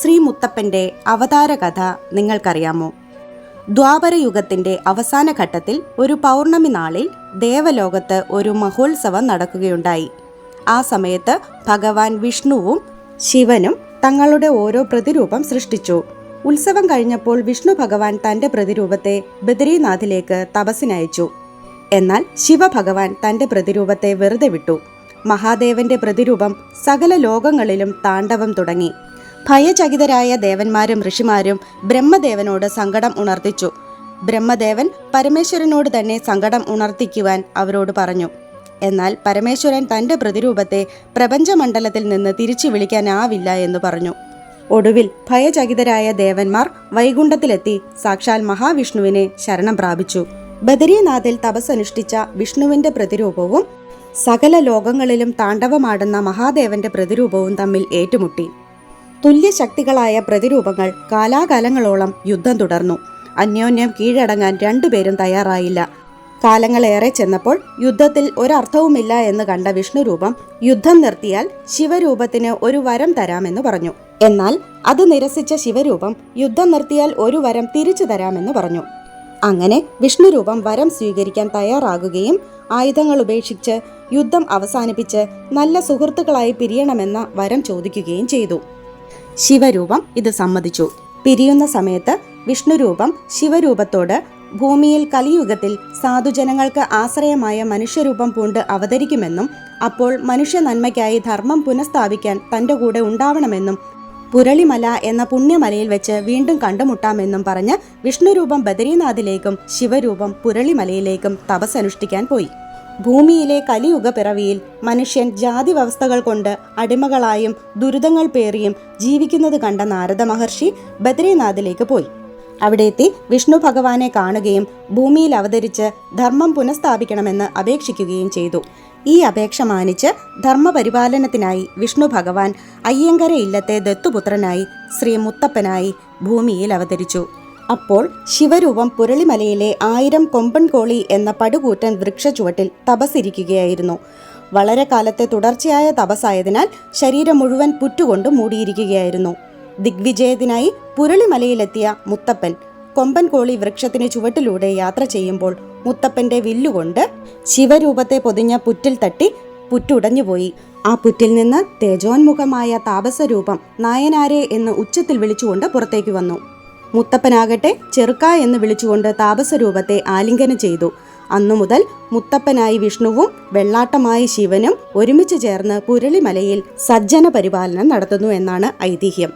ശ്രീ മുത്തപ്പന്റെ അവതാരകഥ നിങ്ങൾക്കറിയാമോ? ദ്വാപരയുഗത്തിന്റെ അവസാന ഘട്ടത്തിൽ ഒരു പൗർണമി നാളിൽ ദേവലോകത്ത് ഒരു മഹോത്സവം നടക്കുകയുണ്ടായി. ആ സമയത്ത് ഭഗവാൻ വിഷ്ണുവും ശിവനും തങ്ങളുടെ ഓരോ പ്രതിരൂപം സൃഷ്ടിച്ചു. ഉത്സവം കഴിഞ്ഞപ്പോൾ വിഷ്ണു ഭഗവാൻ തന്റെ പ്രതിരൂപത്തെ ബദരീനാഥിലേക്ക് തപസ്സിനയച്ചു. എന്നാൽ ശിവഭഗവാൻ തന്റെ പ്രതിരൂപത്തെ വെറുതെ വിട്ടു. മഹാദേവന്റെ പ്രതിരൂപം സകല ലോകങ്ങളിലും താണ്ഡവം തുടങ്ങി. ഭയചകിതരായ ദേവന്മാരും ഋഷിമാരും ബ്രഹ്മദേവനോട് സങ്കടം ഉണർത്തിച്ചു. ബ്രഹ്മദേവൻ പരമേശ്വരനോട് തന്നെ സങ്കടം ഉണർത്തിക്കുവാൻ അവരോട് പറഞ്ഞു. എന്നാൽ പരമേശ്വരൻ തന്റെ പ്രതിരൂപത്തെ പ്രപഞ്ചമണ്ഡലത്തിൽ നിന്ന് തിരിച്ചു വിളിക്കാനാവില്ല എന്ന് പറഞ്ഞു. ഒടുവിൽ ഭയചകിതരായ ദേവന്മാർ വൈകുണ്ഠത്തിലെത്തി സാക്ഷാൽ മഹാവിഷ്ണുവിനെ ശരണം പ്രാപിച്ചു. ബദരീനാഥിൽ തപസ്സനുഷ്ഠിച്ച വിഷ്ണുവിന്റെ പ്രതിരൂപവും സകല ലോകങ്ങളിലും താണ്ഡവമാടുന്ന മഹാദേവന്റെ പ്രതിരൂപവും തമ്മിൽ ഏറ്റുമുട്ടി. തുല്യശക്തികളായ പ്രതിരൂപങ്ങൾ കാലാകാലങ്ങളോളം യുദ്ധം തുടർന്നു. അന്യോന്യം കീഴടങ്ങാൻ രണ്ടുപേരും തയ്യാറായില്ല. കാലങ്ങളേറെ ചെന്നപ്പോൾ യുദ്ധത്തിൽ ഒരർത്ഥവുമില്ല എന്ന് കണ്ട വിഷ്ണുരൂപം യുദ്ധം നിർത്തിയാൽ ശിവരൂപത്തിന് ഒരു വരം തരാമെന്ന് പറഞ്ഞു. എന്നാൽ അത് നിരസിച്ച ശിവരൂപം യുദ്ധം നിർത്തിയാൽ ഒരു വരം തിരിച്ചു തരാമെന്ന് പറഞ്ഞു. അങ്ങനെ വിഷ്ണുരൂപം വരം സ്വീകരിക്കാൻ തയ്യാറാകുകയും ആയുധങ്ങൾ ഉപേക്ഷിച്ച് യുദ്ധം അവസാനിപ്പിച്ച് നല്ല സുഹൃത്തുക്കളായി പിരിയണമെന്ന വരം ചോദിക്കുകയും ചെയ്തു. ശിവരൂപം ഇത് സമ്മതിച്ചു. പിരിയുന്ന സമയത്ത് വിഷ്ണുരൂപം ശിവരൂപത്തോട് ഭൂമിയിൽ കലിയുഗത്തിൽ സാധുജനങ്ങൾക്ക് ആശ്രയമായ മനുഷ്യരൂപം പൂണ്ട് അവതരിക്കുമെന്നും അപ്പോൾ മനുഷ്യ നന്മയ്ക്കായി ധർമ്മം പുനഃസ്ഥാപിക്കാൻ തന്റെ കൂടെ ഉണ്ടാവണമെന്നും പുരളിമല എന്ന പുണ്യമലയിൽ വെച്ച് വീണ്ടും കണ്ടുമുട്ടാമെന്നും പറഞ്ഞ് വിഷ്ണുരൂപം ബദരീനാഥിലേക്കും ശിവരൂപം പുരളിമലയിലേക്കും തപസ്സനുഷ്ഠിക്കാൻ പോയി. ഭൂമിയിലെ കലിയുഗ പിറവിയിൽ മനുഷ്യൻ ജാതി വ്യവസ്ഥകൾ കൊണ്ട് അടിമകളായും ദുരിതങ്ങൾ പേറിയും ജീവിക്കുന്നത് കണ്ട നാരദ മഹർഷി ബദ്രീനാഥിലേക്ക് പോയി. അവിടെ എത്തി വിഷ്ണു ഭഗവാനെ കാണുകയും ഭൂമിയിൽ അവതരിച്ച് ധർമ്മം പുനഃസ്ഥാപിക്കണമെന്ന് അപേക്ഷിക്കുകയും ചെയ്തു. ഈ അപേക്ഷ മാനിച്ച് ധർമ്മപരിപാലനത്തിനായി വിഷ്ണു ഭഗവാൻ അയ്യങ്കര ഇല്ലത്തെ ദത്തുപുത്രനായി ശ്രീ മുത്തപ്പനായി ഭൂമിയിൽ അവതരിച്ചു. അപ്പോൾ ശിവരൂപം പുരളിമലയിലെ ആയിരം കൊമ്പൻ കോളി എന്ന പടുകൂറ്റൻ വൃക്ഷച്ചുവട്ടിൽ തപസ്സിരിക്കുകയായിരുന്നു. വളരെ കാലത്തെ തുടർച്ചയായ തപസ്സായതിനാൽ ശരീരം മുഴുവൻ പുറ്റുകൊണ്ട് മൂടിയിരിക്കുകയായിരുന്നു. ദിഗ്വിജയത്തിനായി പുരളിമലയിലെത്തിയ മുത്തപ്പൻ കൊമ്പൻ കോളി വൃക്ഷത്തിന് ചുവട്ടിലൂടെ യാത്ര ചെയ്യുമ്പോൾ മുത്തപ്പന്റെ വില്ലുകൊണ്ട് ശിവരൂപത്തെ പൊതിഞ്ഞ പുറ്റിൽ തട്ടി പുറ്റുടഞ്ഞുപോയി ആ പുറ്റിൽ നിന്ന് തേജോന്മുഖമായ താപസരൂപം നായനാരെ എന്ന് ഉച്ചത്തിൽ വിളിച്ചുകൊണ്ട് പുറത്തേക്ക് വന്നു. മുത്തപ്പനാകട്ടെ ചെറുക്ക എന്ന് വിളിച്ചുകൊണ്ട് താപസരൂപത്തെ ആലിംഗനം ചെയ്തു. അന്നു മുതൽ മുത്തപ്പനായി വിഷ്ണുവും വെള്ളാട്ടമായി ശിവനും ഒരുമിച്ച് ചേർന്ന് പുരളിമലയിൽ സജ്ജന പരിപാലനം നടത്തുന്നു എന്നാണ് ഐതിഹ്യം.